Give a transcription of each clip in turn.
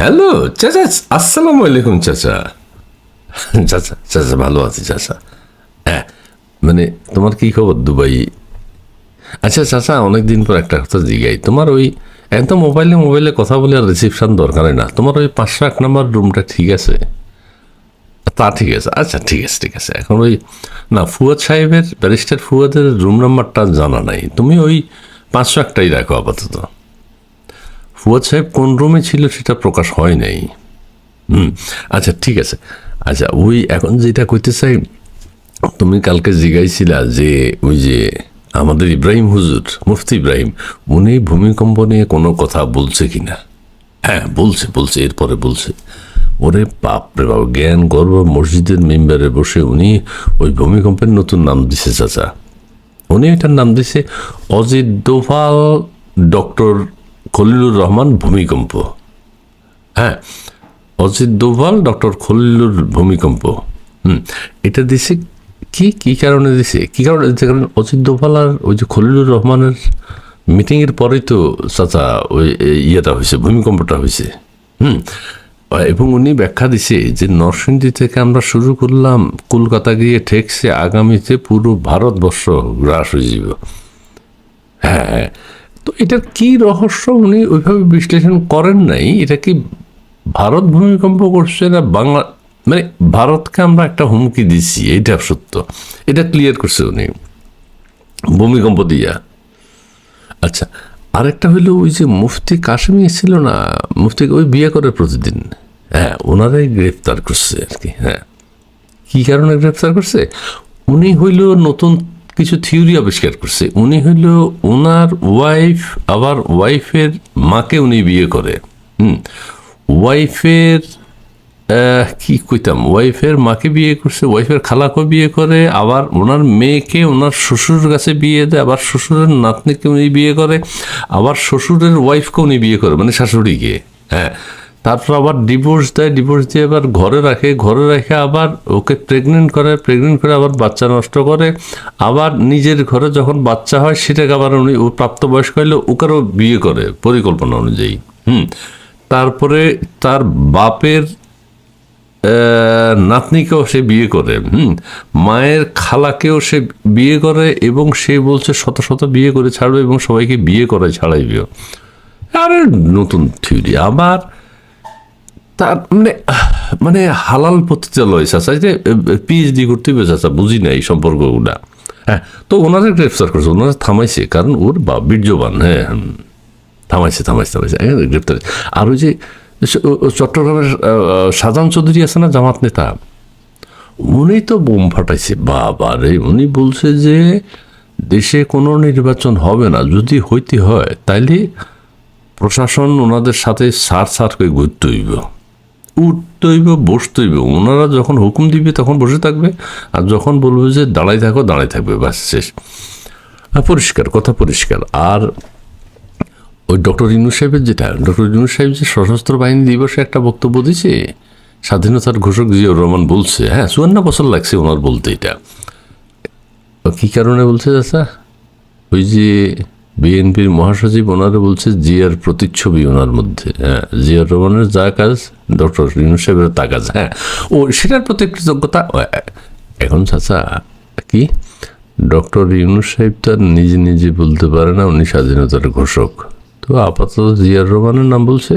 Hello, চাচা, আসসালামু আলাইকুম, চাচা। চাচা চাচা, ভালো আছি, চাচা। হ্যাঁ মানে তোমার কি খবর, দুবাই? আচ্ছা চাচা, অনেকদিন পর একটা কথা জিগাই। তোমার ওই একদম মোবাইলে মোবাইলে কথা বলে আর রিসিপশন দরকার না। তোমার ওই পাঁচশো এক নম্বর রুমটা ঠিক আছে? তা ঠিক আছে। আচ্ছা ঠিক আছে ঠিক আছে। এখন ওই, না, ফুয়াদ সাহেবের, ব্যারিস্টার ফুয়াদের রুম নাম্বারটা জানা নাই। তুমি ওই পাঁচশো একটাই রাখো আপাতত। ফুয়াদ সাহেব কোন রুমে ছিল সেটা প্রকাশ হয় নাই। হুম আচ্ছা ঠিক আছে। আচ্ছা ওই এখন যেটা কইতে চাই, তুমি কালকে জিগাইছিলা যে ওই যে আমাদের ইব্রাহিম হুজুর, মুফতি ইব্রাহিম, উনি ভূমিকম্প নিয়ে কোনো কথা বলছে কি না হ্যাঁ বলছে বলছে, এরপরে বলছে। ওরে বাপ রে বাপ, জ্ঞান গর্ব, মসজিদের মেম্বারে বসে উনি ওই ভূমিকম্পের নতুন নাম দিছে, চাচা। উনি এটার নাম দিছে অজিত দোভাল ডক্টর খলিলুর রহমান ভূমিকম্প। হ্যাঁ অজিত দোভাল, ডক্টর খলিলুর ভূমিকম্প। হুম, এটা দিছে কি? কি কারণে দিছে? কি কারণে? দিছে কারণ অজিত দোভাল আর ওই যে খলিলুর রহমানের মিটিংয়ের পরেই তো চাচা ওই ইয়েটা হয়েছে ভূমিকম্পটা হয়েছে হুম, এবং উনি ব্যাখ্যা দিছে যে নরসিংদী থেকে আমরা শুরু করলাম, কলকাতা গিয়ে ঠেকছে, আগামীতে পুরো ভারতবর্ষ গ্রাস হয়ে যাব। হ্যাঁ হ্যাঁ। তো এটার কি রহস্য উনি ওইভাবে বিশ্লেষণ করেন নাই? এটা কি ভারত ভূমিকম্প করছে না বাংলা? মানে ভারতকে আমরা একটা হুমকি দিচ্ছি এটা সত্য। এটা ক্লিয়ার করছে উনি। ভূমিকম্প দিয়া। আচ্ছা আরেকটা হইল ওই যে মুফতি কাশ্মীর ছিল না? মুফতি ওই বিয়ে করে প্রতিদিন। হ্যাঁ ওনারাই গ্রেফতার করছে আর কি হ্যাঁ। কী কারণে গ্রেফতার করছে? উনি হইল নতুন কিছু থিওরি আবিষ্কার করছে। উনি হইল ওনার ওয়াইফ, আবার ওয়াইফের মাকে উনি বিয়ে করে। হুম। ওয়াইফের কি কইতাম? ওয়াইফের মাকে বিয়ে করছে, ওয়াইফের খালাকে বিয়ে করে, আবার ওনার মেয়েকে ওনার শ্বশুরের কাছে বিয়ে দেয়, আবার শ্বশুরের নাতনিকে উনি বিয়ে করে, আবার শ্বশুরের ওয়াইফকে উনি বিয়ে করে মানে শাশুড়িকে। হ্যাঁ। তারপর আবার ডিভোর্স দেয় ডিভোর্স দিয়ে আবার ঘরে রাখে, ঘরে রেখে আবার ওকে প্রেগনেন্ট করে প্রেগনেন্ট করে আবার বাচ্চা নষ্ট করে। আবার নিজের ঘরে যখন বাচ্চা হয়, সেটাকে আবার উনি ও প্রাপ্তবয়স্ক হলে ওকেও বিয়ে করে, পরিকল্পনা অনুযায়ী। হুম। তারপরে তার বাপের নাতনিকেও সে বিয়ে করে, হুম। মায়ের খালাকেও সে বিয়ে করে এবং সে বলছে, শত শত বিয়ে করে ছাড়বে এবং সবাইকে বিয়ে করে ছাড়াইবেও আরে, নতুন থিওরি আবার তার মানে মানে হালাল পতিতালয় চাচা যে পিএইচডি করতে হবে চাচা বুঝি না এই সম্পর্কগুলা। হ্যাঁ তো ওনারা গ্রেফতার করছে ওনারা থামাইছে কারণ ওর বা বীর্যবান হ্যাঁ। থামাইছে থামাইছে থামাইছে হ্যাঁ, গ্রেফতার আর ওই যে চট্টগ্রামের শাহজাহান চৌধুরী আছে না জামাত নেতা? উনি তো বোম ফাটাইছে বাবা রে উনি বলছে যে দেশে কোনো নির্বাচন হবে না যদি হইতে হয় তাইলে প্রশাসন ওনাদের সাথে সার সার করে ঘুরতে হইব। উঠতে হইব বসতে হইব ওনারা যখন হুকুম দিবে, তখন বসে থাকবে। আর যখন বলবে যে দাঁড়াই থাকো, দাঁড়াই থাকবে, ব্যাস, শেষ। পরিষ্কার, কথা পরিষ্কার। আর ওই ডক্টর ইনু সাহেবের যেটা, ডক্টর ইনু সাহেব যে সশস্ত্র বাহিনী দিবসে একটা বক্তব্য দিছে স্বাধীনতার ঘোষক জিয়াউর রহমান বলছে হ্যাঁ চুয়ান্ন বছর লাগছে ওনার বলতে এটা। কি কারণে বলছে চাচা? ওই যে বিএনপির মহাসচিব ওনারা বলছে জিয়ার প্রতিচ্ছবি ওনার মধ্যে হ্যাঁ জিয়ার রহমানের যা কাজ ডক্টর ইনু সাহেবের তা হ্যাঁ ও সেটার প্রতি কৃতজ্ঞতা এখন চাচা, কি? ডক্টর ইউনুস সাহেব তো নিজে নিজে বলতে পারে না, উনি স্বাধীনতার ঘোষক। তো আপাতত জিয়ার রহমানের নাম বলছে,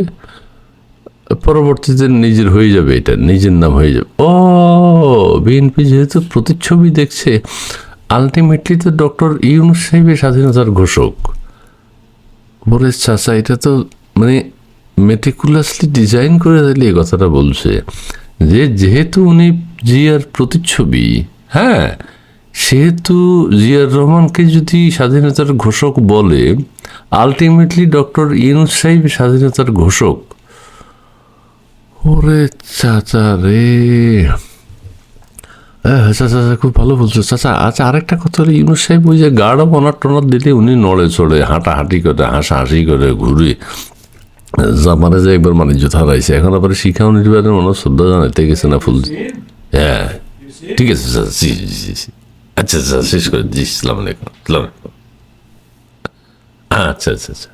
পরবর্তীতে নিজের হয়ে যাবে এটা, নিজের নাম হয়ে যাবে। ও, বিএনপি যেহেতু প্রতিচ্ছবি দেখছে আলটিমেটলি তো ডক্টর ইউনুস সাহেবের স্বাধীনতার ঘোষক। বলে চাচা, এটা তো মানে মেটিকুলাসলি ডিজাইন করে দিলে এই কথাটা বলছে যে যেহেতু উনি জিয়ার প্রতিচ্ছবি হ্যাঁ সেহেতু জিয়ার রহমানকে যদি স্বাধীনতার ঘোষক বলে আলটিমেটলি ডক্টর ইউনুস সাহেব স্বাধীনতার ঘোষক, ওরে চাচা রে। হ্যাঁ চাচা চাচা, খুব ভালো বলছো। চাচা আচ্ছা আরেকটা কথা হলো, ইউনুস সাহেব ওই যে গাঢ় বনার টনার দিলে উনি নড়ে চড়ে, হাঁটাহাঁটি করে, হাসাহাসি করে, ঘুরে জাপানে যে একবার বাণিজ্য হারাইছে এখন আবার শিক্ষা নির্বাচনের মনে শ্রদ্ধা জানাইতে গেছে না ফুল হ্যাঁ। ঠিক আছে স্যার জি জি জি, আচ্ছা স্যার শেষ করে জি সালাম আচ্ছা আচ্ছা আচ্ছা।